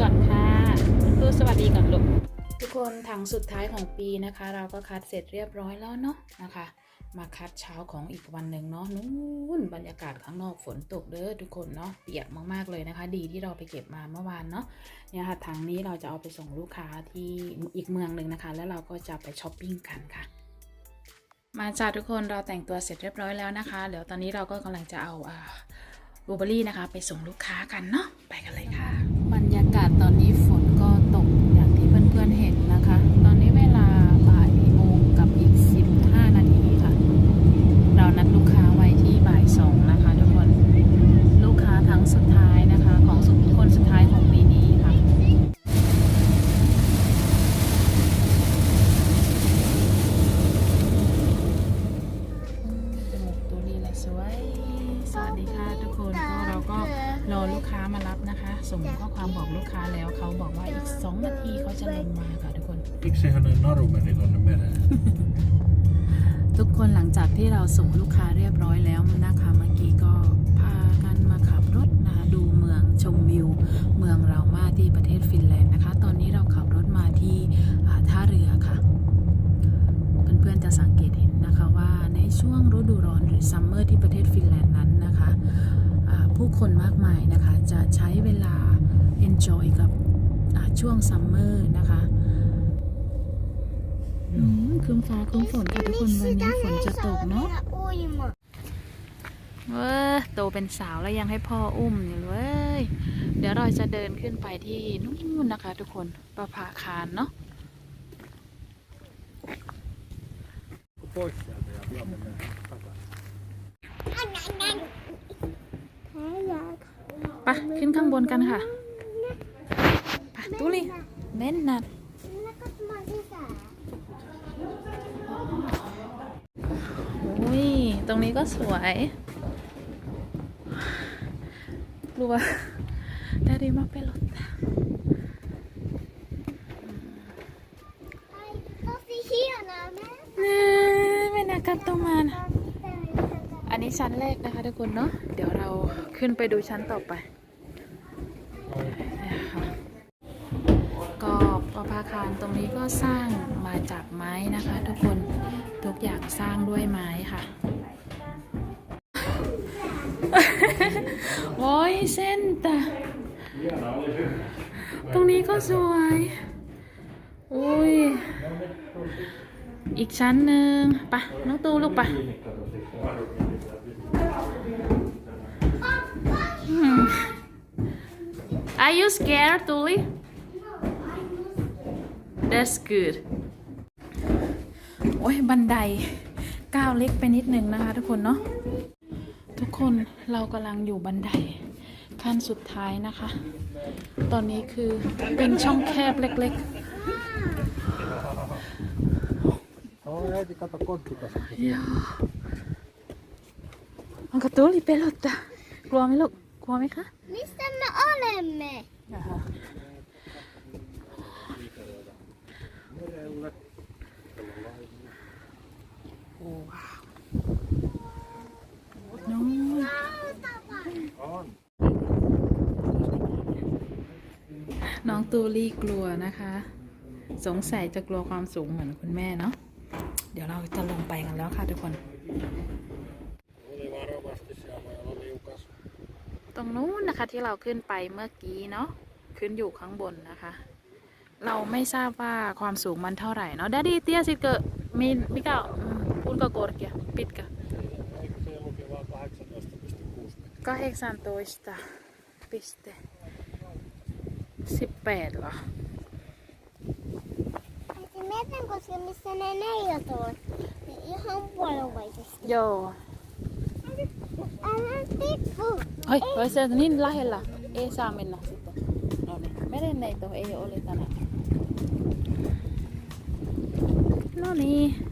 ก่อนค่ะตู้สวัสดีก่อนลูกทุกคนถังสุดท้ายของปีนะคะ เราก็คัดเสร็จเรียบร้อยแล้วเนาะนะคะ มาคัดเช้าของอีกวันหนึ่งเนาะนู้นบรรยากาศข้างนอกฝนตกเด้อทุกคนเนาะเปียกมากๆเลยนะคะ ดีที่เราไปเก็บมาเมื่อวานเนาะเนี่ยค่ะถังนี้เราจะเอาไปส่งลูกค้าที่อีกเมืองหนึ่งนะคะ แล้วเราก็จะไปช้อปปิ้งกันค่ะมาจ้าทุกคนเราแต่งตัวเสร็จเรียบร้อยแล้วนะคะเดี๋ยวตอนนี้เราก็กำลังจะเอาอ่าบลูเบอรี่นะคะ ไปส่งลูกค้ากันเนาะากาศตอนนี้ฝน เขาบอกว่าอีก 2 นาทีเขาจะลงมาค่ะทุกคน Miksi hänen naru meni tuonne mereen? ทุกคนหลังจากที่เราส่งลูกค้าเรียบร้อยแล้วนะคะเมื่อกี้ก็พากันมาขับรถนะคะดูเมืองชมวิว เมืองเรามาที่ประเทศฟินแลนด์นะคะ ตอนนี้เราขับรถมาที่อ่าท่าเรือค่ะ เพื่อนๆจะสังเกตเห็นนะคะว่าในช่วงฤดูร้อนหรือซัมเมอร์ที่ประเทศฟินแลนด์นั้นนะคะอ่าผู้คนมากมายนะคะจะใช้เวลา enjoy กับอ่าช่วงซัมเมอร์นะคะอืมคืมฟ้าคืมฝนค่ะทุกคนวันนี้ฝนจะตกเนาะเว้ยโตเป็นสาวแล้วยังให้พ่ออุ้มอยู่เลยเดี๋ยวเราจะเดินขึ้นไปที่นู่นนะคะทุกคนประภาคารเนาะ Pois sieltä ja vielä mennään takaisin. ไปขึ้นข้างบนกันค่ะ ไปตุลีเน้นนัดตรงนี้ก็สวยรัวได้ดีมากไปรถนี่ไม่นากัตโตมานอันนี้ชั้นแรกนะคะทุกคนเนาะ เดี๋ยวเราขึ้นไปดูชั้นต่อไปาคารตรงนี้ก็สร้างมาจากไม้นะคะ ทุกคนทุกอย่างสร้างด้วยไม้ค่ะโอ้ยเส้นตาตรงนี้ก็สวยอุ้ยอีกชั้นหนึ่งไปะน้องตูลูกไปะ Hmm. Are you scared, Tuli? That's good. โอ้ยบันไดก้าวเล็กไปนิดนึงนะคะทุกคนเนาะทุกคนเรากำลังอยู่บันไดขั้นสุดท้ายนะคะ ตอนนี้คือเป็นช่องแคบเล็ก Oi äiti, kato konttikasa. ๆยามันกระตุ้นเปลดตากลัวไหมลูกกลัวไหมคะ Mistä me olemme? Jaha. Merelle. Oh, wow. No. On. น้องตูลี่กลัวนะคะ สงสัยจะกลัวความสูงเหมือนคุณแม่เนาะเดี๋ยวเราจะลงไปกันแล้วค่ะทุกคน ตรงนู้นนะคะที่เราขึ้นไปเมื่อกี้เนาะขึ้นอยู่ข้างบนนะคะ เราไม่ทราบว่าความสูงมันเท่าไหร่เนาะ Daddy, tiesit kä, mi, mikä on, mm, kuinka korkea, pitkä? Eikö se luki vaan 18,6 kuinka korkea, pitkä? Se lukee 18 piste. Sippeellä. Mietin koska missä ne neijät ovat. Ihan puolueisesti. Joo. Älä tippu. Ai, voi se niin lähellä. Ei saa mennä sitten. No niin, merenneito ei ole tänään. No niin.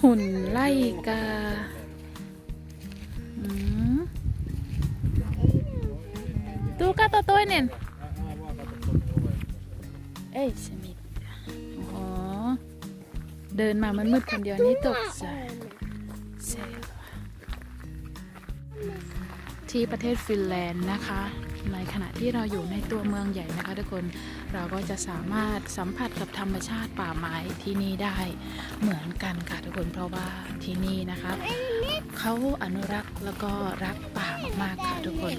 หุ่นไล่กาอืม Tuu kato toinen. Ää, vaan kato tuonne oveen. Ei se mitään. Oho. เดินมามันมืดคนเดียวนี่ตกใจที่ประเทศฟินแลนด์นะคะ ในขณะที่เราอยู่ในตัวเมืองใหญ่นะคะ ทุกคนเราก็จะสามารถสัมผัสกับธรรมชาติป่าไม้ที่นี่ได้เหมือนกันค่ะทุกคนเพราะว่าที่นี่นะคะเขาอนุรักษ์แล้วก็รักป่ามากค่ะทุกคน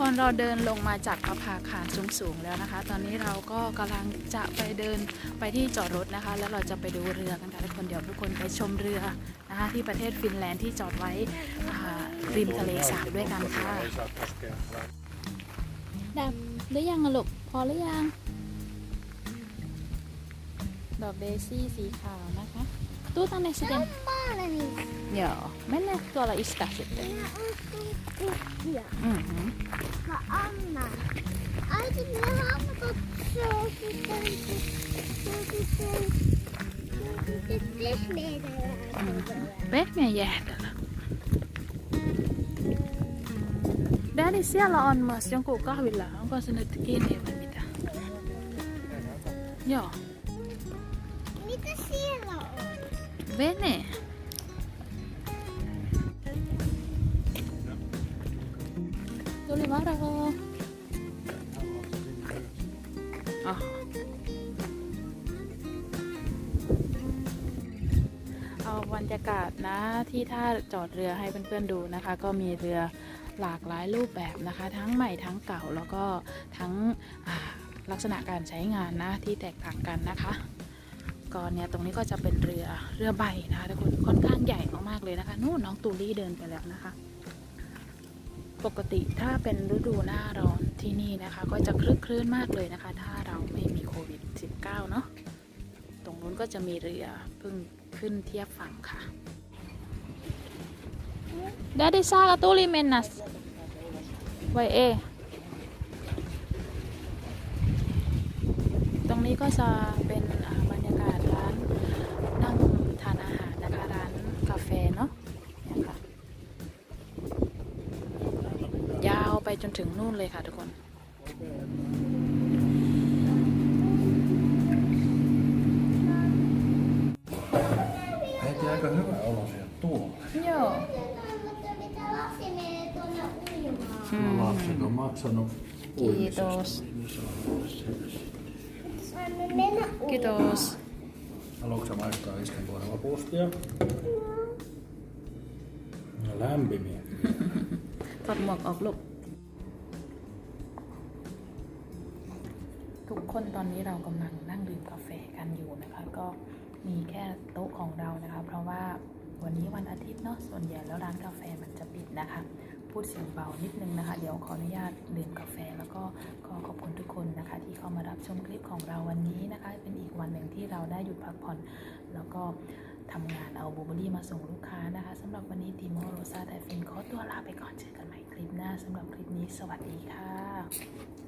พอเราเดินลงมาจากพระพาคารสูงๆแล้วนะคะ ตอนนี้เราก็กำลังจะไปเดินไปที่จอดรถนะคะ แล้วเราจะไปดูเรือกันค่ะทุกคนเดี๋ยวทุกคนไปชมเรือนะคะที่ประเทศฟินแลนด์ที่จอดไว้ริมทะเลสาบด้วยกันค่ะดับหรือยังอลูกพอหรือยังดอกเดซี่สีขาวนะคะตู้ตั้งในสเตน Bara niin. เดี๋ย วแม่เล็กตัวละอิสตาสิเต Minä ostin tyhjä. อือหือ Mä annan. Äiti, minä haluan se on sitten... Se on sitten... Se on sitten pehmeitä. Pehmeä jäätelö. Daddy, siellä on myös jonkun kahvilla. Onko se nyt kiinni vai mitä? Joo. Mitä siellä on? Vene. Tuli varo. Aha. เอาบรรยากาศนะที่ท่าจอดเรือให้เพื่อนๆดูนะคะ ก็มีเรือหลากหลายรูปแบบนะคะ ทั้งใหม่ทั้งเก่าแล้วก็ทั้งลักษณะการใช้งานนะที่แตกต่างกันนะคะก็เนี่ยตรงนี้ก็จะเป็นเรือเรือใบนะคะทุกคนค่อนข้างใหญ่มากๆเลยนะคะนู่นน้องตูลี่เดินไปแล้วนะคะ ปกติถ้าเป็นฤดูหน้าร้อนที่นี่นะคะ ก็จะคลึกคลื้นมากเลยนะคะ ถ้าเราไม่มีโควิด -19 เนาะตรงนู้นก็จะมีเรือเพิ่งขึ้นเทียบฝั่งค่ะ Daddy saako tuli mennä? Vai ei? ตรงนี้ก็จะเป็น จนถึงนู่นเลยค่ะทุกคน Äiti aika hyvä olo siellä tuolla. Joo. Mutta mitä lapsi menee tuonne uimaan? Mm. Lapset on maksanut Kiitos. uimisesta, niin se on siellä. Saimme mennä uimaan. Kiitos. Haluatko sä maistaa iskenpuolella pustia? No lämpimiä. ถอ ทุกคนตอนนี้เรากำลังนั่งดื่มกาแฟกันอยู่นะคะ ก็มีแค่โต๊ะของเรานะคะ เพราะว่าวันนี้วันอาทิตย์เนาะส่วนใหญ่แล้วร้านกาแฟมันจะปิดนะคะ พูดเสียงเบานิดนึงนะคะ เดี๋ยวขออนุญาตดื่มกาแฟ แล้วก็ขอขอบคุณทุกคนนะคะ ที่เข้ามารับชมคลิปของเราวันนี้นะคะ เป็นอีกวันหนึ่งที่เราได้หยุดพักผ่อน แล้วก็ทำงานเอาบูเบอรี่มาส่งลูกค้านะคะสำหรับวันนี้ติโมโรซาไดฟินขอตัวลาไปก่อนเจอกันใหม่คลิปหน้าสำหรับคลิปนี้สวัสดีค่ะ